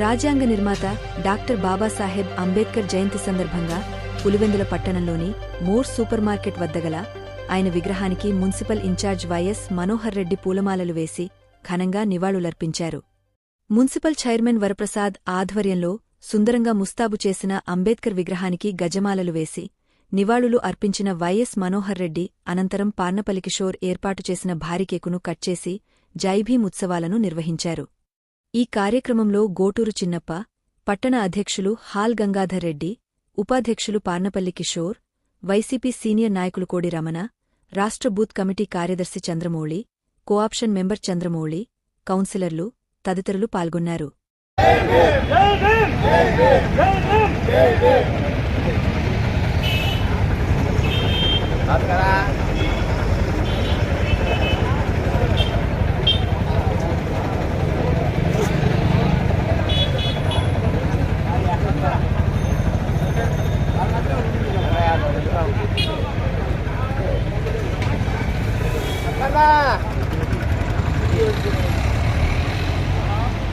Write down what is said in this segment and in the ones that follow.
రాజ్యాంగ నిర్మాత డాక్టర్ బాబాసాహెబ్ అంబేద్కర్ జయంతి సందర్భంగా పులివెందుల పట్టణంలోని మోర్ సూపర్ మార్కెట్ వద్దగల ఆయన విగ్రహానికి municipal incharge Y S Manohar Reddy పూలమాలలు వేసి ఘనంగా నివాళులర్పించారు. మున్సిపల్ చైర్మన్ వరప్రసాద్ ఆధ్వర్యంలో సుందరంగా ముస్తాబు చేసిన అంబేద్కర్ విగ్రహానికి గజమాలలు వేసి నివాళులు అర్పించిన వైఎస్ మనోహర్ రెడ్డి అనంతరం పార్నపల్లి కిషోర్ ఏర్పాటు చేసిన భారీ కేకును కట్ చేసి జైభీం ఉత్సవాలను నిర్వహించారు. ఈ కార్యక్రమంలో గోటూరు చిన్నప్ప పట్టణ అధ్యక్షులు హాల్ గంగాధర్ రెడ్డి ఉపాధ్యక్షులు పార్నపల్లి కిషోర్ వైసీపీ సీనియర్ నాయకులు కోడి రమణ రాష్ట్ర బూత్ కమిటీ కార్యదర్శి చంద్రమౌళి కోఆప్షన్ మెంబర్ చంద్రమౌళి కౌన్సిలర్లు తదితరులు పాల్గొన్నారు. ba.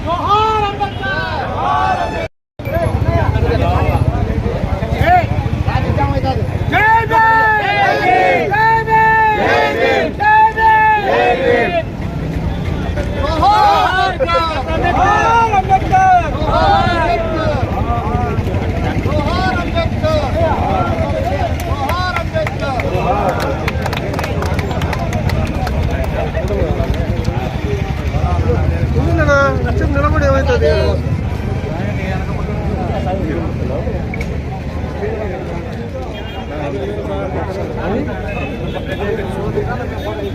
Johor Ambedkar Johor Ambedkar